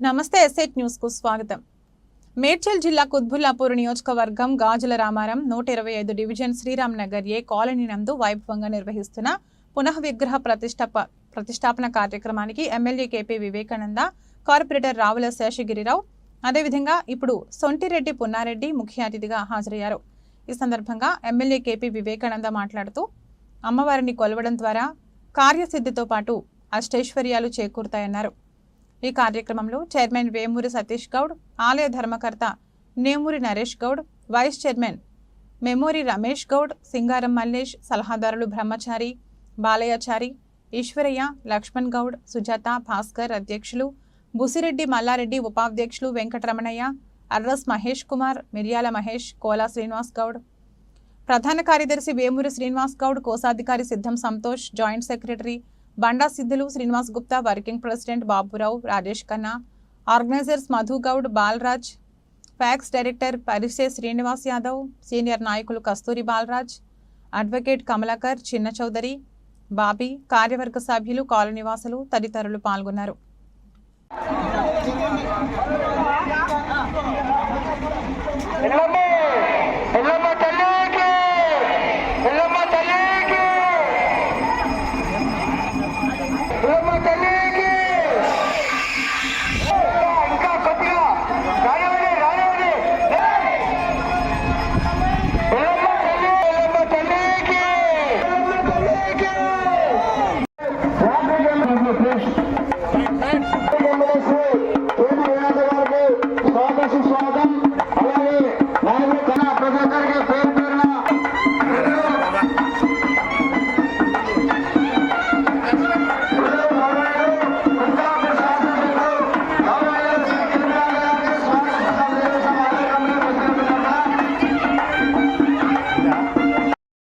నమస్తే ఎస్ఐట్ న్యూస్కు స్వాగతం. మేడ్చల్ జిల్లా కుత్బుల్లాపూర్ నియోజకవర్గం గాజుల రామారం నూట ఇరవై ఐదు division Sriram Nagar A colony నందు వైభవంగా నిర్వహిస్తున్న పునః విగ్రహ ప్రతిష్టాప ప్రతిష్టాపన కార్యక్రమానికి MLA KP Vivekananda corporator Ravula Seshagirirao అదేవిధంగా ఇప్పుడు సొంటిరెడ్డి పున్నారెడ్డి ముఖ్య అతిథిగా హాజరయ్యారు. ఈ సందర్భంగా ఎమ్మెల్యే కేపీ వివేకానంద మాట్లాడుతూ అమ్మవారిని కొలవడం ద్వారా కార్యసిద్ధితో పాటు అష్టైశ్వర్యాలు చేకూరుతాయన్నారు. ఈ కార్యక్రమంలో చైర్మన్ వేమూరి సతీష్ గౌడ్ ఆలయ ధర్మకర్త నేమూరి నరేష్ గౌడ్ వైస్ చైర్మన్ మెమోరి రమేష్ గౌడ్ సింగారం మల్లేష్ సలహాదారులు బ్రహ్మచారి బాలయాచారి ఈశ్వరయ్య లక్ష్మణ్ గౌడ్ సుజాత భాస్కర్ అధ్యక్షులు బుసిరెడ్డి మల్లారెడ్డి ఉపాధ్యక్షులు వెంకటరమణయ్య అర్రస్ మహేష్ కుమార్ మిర్యాల మహేష్ కోలా శ్రీనివాస్ గౌడ్. ప్రధాన కార్యదర్శి వేమూరి శ్రీనివాస్ గౌడ్ కోశాధికారి సిద్ధం Santosh joint secretary Banda Siddhulu Srinivas Gupta working president Baburao Rajesh Khanna organisers Madhugoud Balaraj fax director Parise Srinivas Yadav senior నాయకులు కస్తూరి బాలరాజ్ అడ్వకేట్ కమలాకర్ చిన్న చౌదరి బాబీ కార్యవర్గ సభ్యులు కాలనీవాసులు తదితరులు పాల్గొన్నారు. ఎల్లమ్మ